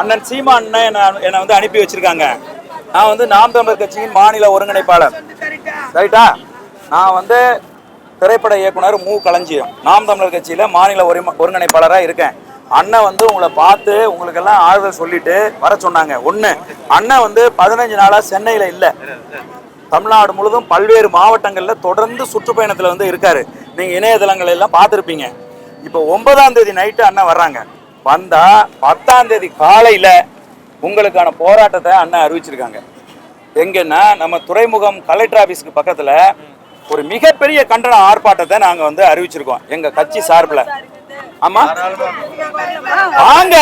அண்ணன் சீமா அண்ணன் என்னை என்னை வந்து அனுப்பி வச்சிருக்காங்க. நான் வந்து நாம் தமிழர் கட்சியின் மாநில ஒருங்கிணைப்பாளர். ரைட்டா நான் வந்து திரைப்பட இயக்குனர் மு. களஞ்சியம். நாம் தமிழர் கட்சியில் மாநில ஒரு ஒருங்கிணைப்பாளராக இருக்கேன். அண்ணன் வந்து உங்களை பார்த்து உங்களுக்கெல்லாம் ஆறுதல் சொல்லிட்டு வர சொன்னாங்க. ஒன்று அண்ணன் வந்து பதினஞ்சு நாளாக சென்னையில் இல்லை. தமிழ்நாடு முழுதும் பல்வேறு மாவட்டங்களில் தொடர்ந்து சுற்றுப்பயணத்தில் வந்து இருக்காரு. நீங்கள் இணையதளங்கள் எல்லாம் பார்த்துருப்பீங்க. இப்போ ஒன்பதாம் தேதி நைட்டு அண்ணன் வர்றாங்க. வந்தா பத்தாம் தேதி காலையில் உங்களுக்கான போராட்டத்தை அண்ணன் அறிவிச்சிருக்காங்க. எங்கன்னா நம்ம துறைமுகம் கலெக்டர் ஆஃபீஸ்க்கு பக்கத்தில் ஒரு மிகப்பெரிய கண்டன ஆர்ப்பாட்டத்தை நாங்கள் வந்து அறிவிச்சிருக்கோம். எங்கள் கட்சி சார்பில். ஆமா? வாங்க.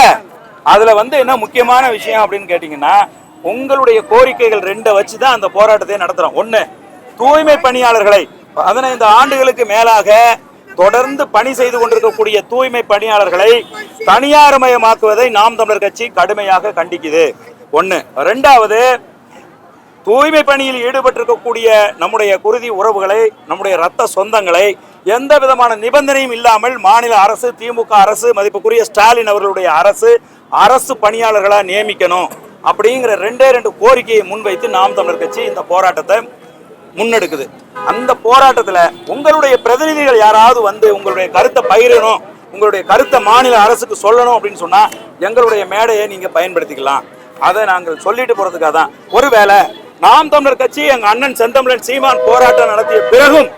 அதுல வந்து என்ன முக்கியமான விஷயம் அப்படின்னு கேட்டீங்கன்னா உங்களுடைய கோரிக்கைகள் ரெண்டை வச்சு தான் அந்த போராட்டத்தை நடத்துறோம். ஒண்ணு தூய்மை பணியாளர்களை பதினைந்து ஆண்டுகளுக்கு மேலாக தொடர்ந்து பணி செய்து கொண்டிருக்கக்கூடிய தூய்மை பணியாளர்களை தனியார்மயமாக்குவதை நாம் தமிழர் கட்சி கடுமையாக கண்டிக்குது. ஒன்று ரெண்டாவது தூய்மை பணியில் ஈடுபட்டிருக்கக்கூடிய நம்முடைய குருதி உறவுகளை நம்முடைய ரத்த சொந்தங்களை எந்த விதமான நிபந்தனையும் இல்லாமல் மாநில அரசு திமுக அரசு மதிப்புக்குரிய ஸ்டாலின் அவர்களுடைய அரசு அரசு பணியாளர்களாக நியமிக்கணும் அப்படிங்கிற ரெண்டே ரெண்டு கோரிக்கையை முன்வைத்து நாம் தமிழர் கட்சி இந்த போராட்டத்தை முன்னெடுக்குது. அந்த போராட்டத்தில் உங்களுடைய பிரதிநிதிகள் யாராவது வந்து உங்களுடைய கருத்தை பயிரணும் உங்களுடைய கருத்தை மாநில அரசுக்கு சொல்லணும் அப்படின்னு சொன்னால் எங்களுடைய மேடையை நீங்கள் பயன்படுத்திக்கலாம். அதை நாங்கள் சொல்லிட்டு போகிறதுக்காக தான். ஒருவேளை நாம் தமிழர் கட்சி எங்கள் அண்ணன் செந்தமிழன் சீமான் போராட்டம் நடத்திய பிறகும்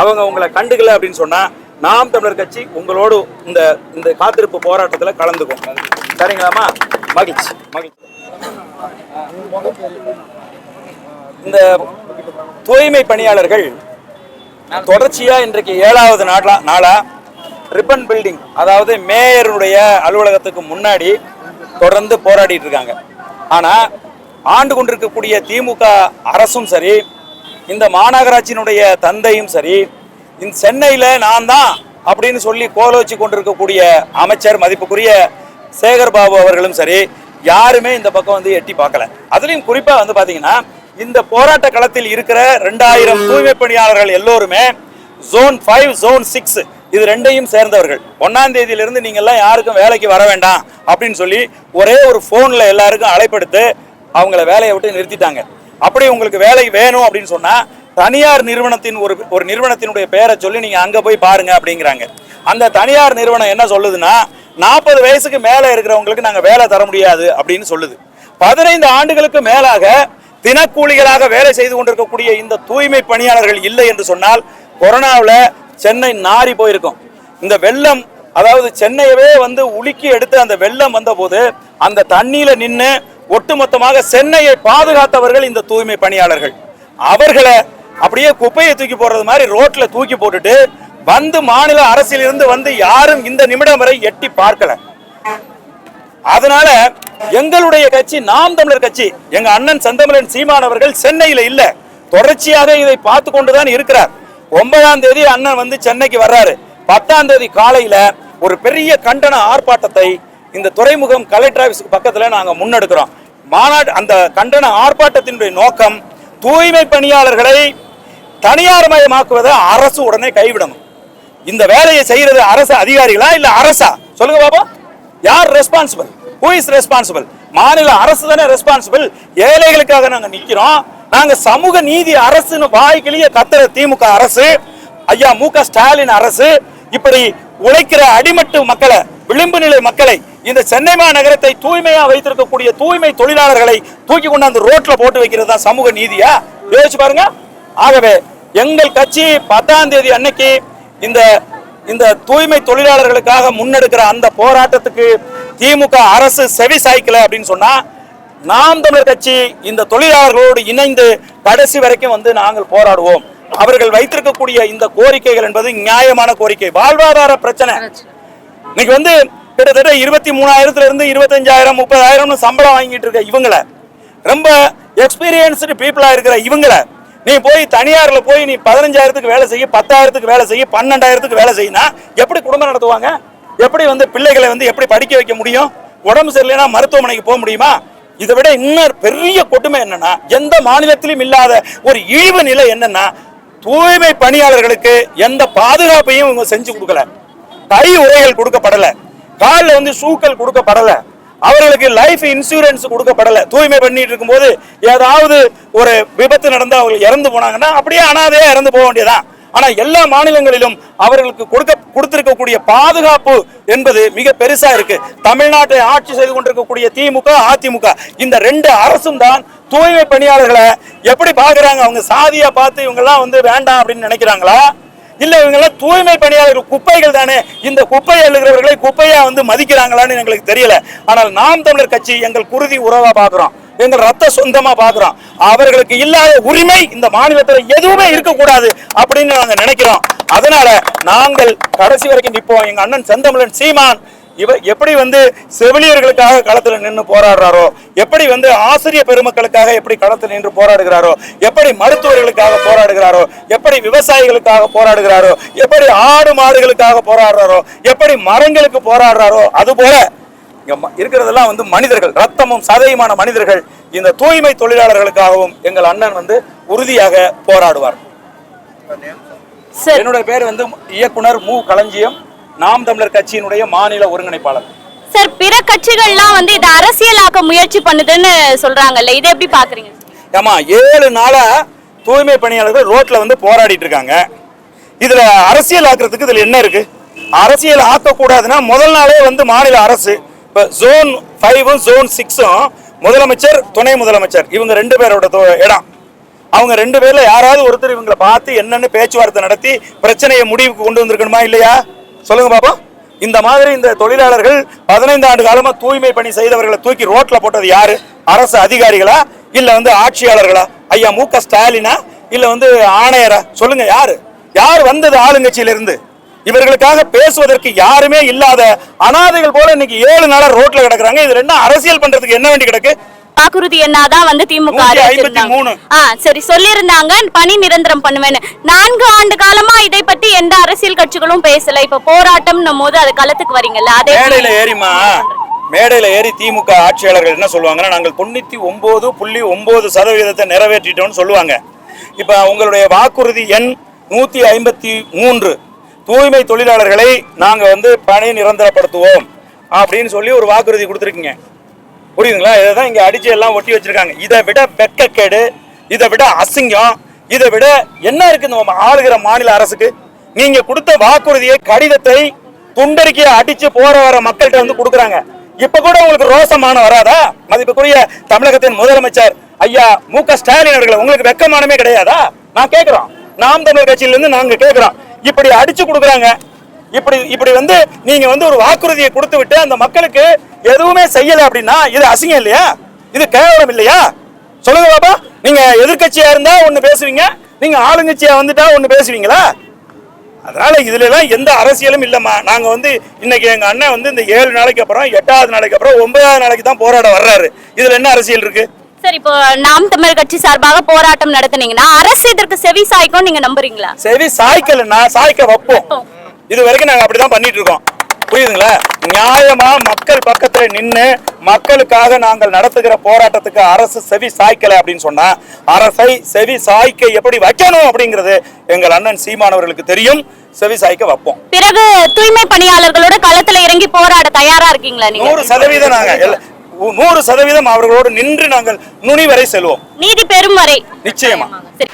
அவங்க உங்களை கண்டுக்கல அப்படின்னு சொன்னால் நாம் தமிழர் கட்சி உங்களோடு இந்த இந்த காத்திருப்பு போராட்டத்தில் கலந்துக்கும். சரிங்களாமா மகிழ்ச்சி. மகிழ்ச்சி. இந்த தூய்மை பணியாளர்கள் தொடர்ச்சியா இன்றைக்கு ஏழாவது நாளா நாளா ரிப்பன் பில்டிங் அதாவது மேயருடைய அலுவலகத்துக்கு முன்னாடி தொடர்ந்து போராடிட்டு இருக்காங்க. ஆனா ஆண்டு கொண்டிருக்கக்கூடிய திமுக அரசும் சரி இந்த மாநகராட்சியினுடைய தந்தையும் சரி இந்த சென்னையில நான் தான் அப்படின்னு சொல்லி கோல வச்சு கொண்டிருக்கக்கூடிய அமைச்சர் மதிப்புக்குரிய சேகர் பாபு அவர்களும் சரி யாருமே இந்த பக்கம் வந்து எட்டி பார்க்கல. அதுலயும் குறிப்பா வந்து பாத்தீங்கன்னா இந்த போராட்ட களத்தில் இருக்கிற ரெண்டாயிரம் தூய்மை பணியாளர்கள் எல்லோருமே ஜோன் ஃபைவ் ஜோன் சிக்ஸ் இது ரெண்டையும் சேர்ந்தவர்கள். ஒன்னாம் தேதியிலிருந்து நீங்கள்லாம் யாருக்கும் வேலைக்கு வர வேண்டாம் அப்படின்னு சொல்லி ஒரே ஒரு ஃபோனில் எல்லாருக்கும் அழைப்படுத்து அவங்கள வேலையை விட்டு நிறுத்திட்டாங்க. அப்படி உங்களுக்கு வேலை வேணும் அப்படின்னு சொன்னால் தனியார் நிறுவனத்தின் ஒரு ஒரு நிறுவனத்தினுடைய பெயரை சொல்லி நீங்கள் அங்கே போய் பாருங்க அப்படிங்கிறாங்க. அந்த தனியார் நிறுவனம் என்ன சொல்லுதுன்னா நாற்பது வயசுக்கு மேலே இருக்கிறவங்களுக்கு நாங்கள் வேலை தர முடியாது அப்படின்னு சொல்லுது. பதினைந்து ஆண்டுகளுக்கு மேலாக தினக்கூலிகளாக வேலை செய்து கொண்டிருக்கக்கூடிய இந்த தூய்மை பணியாளர்கள் இல்லை என்று சொன்னால் கொரோனாவில் சென்னை நாறி போயிருக்கும். இந்த வெள்ளம் அதாவது சென்னையவே வந்து உலுக்கி எடுத்து அந்த வெள்ளம் வந்தபோது அந்த தண்ணியில நின்று ஒட்டுமொத்தமாக சென்னையை பாதுகாத்தவர்கள் இந்த தூய்மை பணியாளர்கள். அவர்களை அப்படியே குப்பையை தூக்கி போடுறது மாதிரி ரோட்ல தூக்கி போட்டுட்டு வந்து மாநில அரசிலிருந்து வந்து யாரும் இந்த நிமிடம் வரை எட்டி பார்க்கல. அதனால எங்களுடைய கட்சி நாம் தமிழர் கட்சி எங்க அண்ணன் செந்தமிழன் சீமான் அவர்கள் சென்னையில இல்ல. தொடர்ச்சியாக இதை பார்த்து கொண்டுதான் இருக்கிறார். ஒன்பதாம் தேதி அண்ணன் வந்து சென்னைக்கு வர்றாரு. பத்தாம் தேதி காலையில ஒரு பெரிய கண்டன ஆர்ப்பாட்டத்தை இந்த துறைமுகம் கலெக்டர் ஆபீஸ்க்கு பக்கத்துல நாங்க முன்னெடுக்கிறோம். மாநாடு அந்த கண்டன ஆர்ப்பாட்டத்தினுடைய நோக்கம் தூய்மை பணியாளர்களை தனியார் மயமாக்குவதை அரசு உடனே கைவிடணும். இந்த வேலையை செய்யறது அரசு அதிகாரிகளா இல்ல அரசா? சொல்லுங்க பாப்பா யார் ரெஸ்பான்சிபிள் ஹூ இஸ் ரெஸ்பான்சிபிள் மாநில அரசு தானே ரெஸ்பான்சிபிள் ஏழைகளுக்காக நாங்க நிக்கிறோம். நாங்க சமூக நீதி அரசுன்னு வாய்க்கிலேயே கத்துற திமுக அரசு ஐயா மு ஸ்டாலின் அரசு இப்படி உழைக்கிற அடிமட்டு மக்களை விளிம்பு நிலை மக்களை இந்த சென்னை மாநகரத்தை தூய்மையா வைத்திருக்கக்கூடிய தூய்மை தொழிலாளர்களை தூக்கி கொண்டாந்து ரோட்ல போட்டு வைக்கிறது தான் சமூக நீதியா? யோசிச்சு பாருங்க. ஆகவே எங்கள் கட்சி பத்தாம் தேதி அன்னைக்கு இந்த இந்த தூய்மை தொழிலாளர்களுக்காக முன்னெடுக்கிற அந்த போராட்டத்துக்கு திமுக அரசு செவி சாய்க்கல அப்படின்னு சொன்னா நாம் தமிழர் கட்சி இந்த தொழிலாளர்களோடு இணைந்து கடைசி வரைக்கும் வந்து நாங்கள் போராடுவோம். அவர்கள் வைத்திருக்கக்கூடிய இந்த கோரிக்கைகள் என்பது நியாயமான கோரிக்கை. வாழ்வாதார பிரச்சனை. இன்னைக்கு வந்து கிட்டத்தட்ட இருபத்தி மூணாயிரத்துல இருந்து இருபத்தஞ்சாயிரம் முப்பதாயிரம்னு சம்பளம் வாங்கிட்டு இருக்க இவங்கள ரொம்ப எக்ஸ்பீரியன்ஸ்டு பீப்புளா இருக்கிற இவங்களை நீ போய் தனியாரில் போய் நீ பதினஞ்சாயிரத்துக்கு வேலை செய்ய பத்தாயிரத்துக்கு வேலை செய்ய பன்னெண்டாயிரத்துக்கு வேலை செய்யினா எப்படி குடும்பம் நடத்துவாங்க? எப்படி வந்து பிள்ளைகளை வந்து எப்படி படிக்க வைக்க முடியும்? உடம்பு சரியில்லைன்னா மருத்துவமனைக்கு போக முடியுமா? இதை விட இன்னொரு பெரிய கொடுமை என்னன்னா எந்த மாநிலத்திலும் இல்லாத ஒரு இழிவு நிலை என்னன்னா தூய்மை பணியாளர்களுக்கு எந்த பாதுகாப்பையும் இவங்க செஞ்சு கொடுக்கல. கை உரைகள் கொடுக்கப்படலை. காலில் வந்து ஷூக்கள் கொடுக்கப்படலை. அவர்களுக்கு லைஃப் இன்சூரன்ஸ் கொடுக்கப்படலை. தூய்மை பண்ணிட்டு இருக்கும்போது ஏதாவது ஒரு விபத்து நடந்து அவங்க இறந்து போனாங்கன்னா அப்படியே அனாதையா இறந்து போக வேண்டியதான் ஆனா எல்லா மாநிலங்களிலும் அவர்களுக்கு கொடுக்க கொடுத்திருக்கக்கூடிய பாதுகாப்பு என்பது மிக பெருசா இருக்கு. தமிழ்நாட்டை ஆட்சி செய்து கொண்டிருக்கக்கூடிய திமுக அதிமுக இந்த ரெண்டு அரசும் தான் தூய்மை பணியாளர்களை எப்படி பாக்குறாங்க அவங்க சாதியா பார்த்து இவங்கெல்லாம் வந்து வேண்டாம் அப்படின்னு நினைக்கிறாங்களா? இல்ல இவங்க எல்லாம் தூய்மை பணியாளர்கள் குப்பைகள் தானே. இந்த குப்பை எழுகிறவர்களை குப்பையா வந்து மதிக்கிறாங்களான்னு எங்களுக்கு தெரியல. ஆனால் நாம் தமிழர் கட்சி எங்கள் குருதி உறவா பாக்குறோம். எங்கள் ரத்த சொந்தமா பாக்குறோம். அவர்களுக்கு இல்லாத உரிமை இந்த மாநிலத்துல எதுவுமே இருக்கக்கூடாது அப்படின்னு நாங்க நினைக்கிறோம். அதனால நாங்கள் கடைசி வரைக்கும் நிற்போம் எங்க அண்ணன் செந்தமிழன் சீமான் இவ எப்படி வந்து செவிலியர்களுக்காக களத்துல நின்று போராடுறாரோ எப்படி வந்து ஆசிரிய பெருமக்களுக்காக எப்படி களத்தில் நின்று போராடுகிறாரோ எப்படி மருத்துவர்களுக்காக போராடுகிறாரோ எப்படி விவசாயிகளுக்காக போராடுகிறாரோ எப்படி ஆடு மாடுகளுக்காக போராடுறாரோ எப்படி மரங்களுக்கு போராடுறாரோ அதுபோல இருக்கிறதெல்லாம் வந்து மனிதர்கள் ரத்தமும் சதையுமான மனிதர்கள் இந்த தூய்மை தொழிலாளர்களுக்காகவும் எங்கள் அண்ணன் வந்து உறுதியாக போராடுவார். சார் என்னுடைய பேர் வந்து இயக்குனர் மு. களஞ்சியம். நாம் தமிழர் கட்சியினுடைய மாநில ஒருங்கிணைப்பாளர். சார் பிற கட்சிகள்லாம் வந்து இதை அரசியலாக்க முயற்சி பண்ணுதுன்னு சொல்றாங்கல்ல இதை எப்படி பாக்குறீங்க? ஏமா ஏழு நாளா தூய்மை பணியாளர்கள் ரோட்ல வந்து போராடிட்டு இருக்காங்க. இதுல அரசியல் ஆக்குறதுக்கு இதுல என்ன இருக்கு? அரசியல் ஆக்கக்கூடாதுன்னா முதல் நாளே வந்து மாநில அரசு இப்போ ஜோன் ஃபைவும் ஜோன் சிக்ஸும் முதலமைச்சர் துணை முதலமைச்சர் இவங்க ரெண்டு பேரோட இடம். அவங்க ரெண்டு பேர்ல யாராவது ஒருத்தர் இவங்களை பார்த்து என்னன்னு பேச்சுவார்த்தை நடத்தி பிரச்சனையை முடிவுக்கு கொண்டு வந்திருக்கணுமா இல்லையா? சொல்லுங்க பாப்பா. இந்த மாதிரி இந்த தொழிலாளர்கள் பதினைந்து ஆண்டு காலமா தூய்மை பணி செய்தவர்களை தூக்கி ரோட்ல போட்டது யாரு? அரசு அதிகாரிகளா? இல்ல வந்து ஆட்சியாளர்களா? ஐயா மு க ஸ்டாலினா? இல்ல வந்து ஆணையரா? சொல்லுங்க யாரு? யார் வந்தது ஆளுங்கட்சியில இருந்து இவர்களுக்காக பேசுவதற்கு யாருமே இல்லாத அனாதைகள் போல இன்னைக்கு ஏழு நாளா ரோட்ல கிடக்குறாங்க. இது ரெண்டும் அரசியல் பண்றதுக்கு என்ன வேண்டி கிடக்கு? வாக்குறுதி என்னதான் வந்து திமுக சரி சொல்லியிருந்தாங்க. பணி நிரந்தரம் பண்ணுவேன்னு. நான்கு ஆண்டு காலமா இதை பத்தி எந்த அரசியல் கட்சிகளும் பேசல. இப்ப போராட்டம்னும் போது அது களத்துக்கு வரீங்கல்ல அதே மேடையில ஏறிமா. மேடையில ஏறி திமுக ஆட்சியாளர்கள் என்ன சொல்லுவாங்கன்னா நாங்கள் தொண்ணூத்தி ஒன்பது புள்ளி ஒன்பது சதவீதத்தை நிறைவேற்றிட்டோம்னு சொல்லுவாங்க. இப்ப உங்களுடைய வாக்குறுதி எண் நூத்தி ஐம்பத்தி மூன்று. தூய்மை தொழிலாளர்களை நாங்க வந்து பணி நிரந்தரப்படுத்துவோம் அப்படின்னு சொல்லி ஒரு வாக்குறுதி கொடுத்துருக்கீங்க. புரியுதுங்களா? இதை தான் இங்கே அடிச்சு எல்லாம் ஒட்டி வச்சிருக்காங்க. இதை விட வெட்கக்கேடு இதை விட அசிங்கம் இதை விட என்ன இருக்கு நம்ம ஆளுகிற மாநில அரசுக்கு? நீங்க கொடுத்த வாக்குறுதியை கடிதத்தை துண்டறிக்கைய அடிச்சு போற வர மக்கள்கிட்ட வந்து கொடுக்குறாங்க. இப்ப கூட உங்களுக்கு ரோசமான வராதா? மதிப்புக்குரிய தமிழகத்தின் முதலமைச்சர் ஐயா மு க ஸ்டாலின் அவர்கள் உங்களுக்கு வெக்கமானமே கிடையாதா? நான் கேட்கிறோம் நாம் தமிழர் கட்சியிலிருந்து நாங்க கேட்கிறோம் இப்படி அடிச்சு கொடுக்குறாங்க. இப்படி இப்படி வந்து நீங்க வந்து ஒரு வாக்குறுதியை கொடுத்து விட்டு அந்த மக்களுக்கு எதுவுமே செய்யல அப்படின்னா இது அசிங்கம் இல்லையா? இது கேவலம் இல்லையா? சொல்லுங்க பாப்பா. நீங்க எதிர்க்கட்சியா இருந்தா ஒண்ணு பேசுவீங்க. நீங்க ஆளுங்கட்சியா வந்துட்டா ஒண்ணு பேசுவீங்களா? அதனால இதுல எல்லாம் எந்த அரசியலும் இல்லம்மா. நாங்க வந்து இன்னைக்கு எங்க அண்ணன் வந்து இந்த ஏழு நாளைக்கு அப்புறம் எட்டாவது நாளைக்கு அப்புறம் ஒன்பதாவது நாளைக்கு தான் போராட வர்றாரு. இதுல என்ன அரசியல் இருக்கு? சரி இப்போ நாம் தமிழர் கட்சி சார்பாக போராட்டம் நடத்துனீங்கன்னா அரசு இதற்கு செவி சாய்க்கும் நீங்க நம்புறீங்களா? சரி சாய்க்கலன்னா சாய்க்க வைப்போம். இது வரைக்கும் நாங்க அப்படிதான் பண்ணிட்டு இருக்கோம் புரியுதுங்களா? நியாயமா மக்கள் பக்கத்துல நின்னு மக்களுக்காக நாங்கள் நடத்துகிற போராட்டத்துக்கு அரசு செவி சாய்க்கல அப்படின்னு சொன்னா அரசை செவி சாய்க்க எப்படி வைக்கணும் அப்படிங்கிறது எங்கள் அண்ணன் சீமானவர்களுக்கு தெரியும். செவி சாய்க்க வைப்போம். பிறகு தூய்மை பணியாளர்களோட களத்துல இறங்கி போராட தயாரா இருக்கீங்களா நீங்க? நூறு சதவீதம் நாங்க. நூறு சதவீதம் அவர்களோடு நின்று நாங்கள் நுனி வரை செல்வோம். நீதி பெறும் வரை. நிச்சயமா. சரி.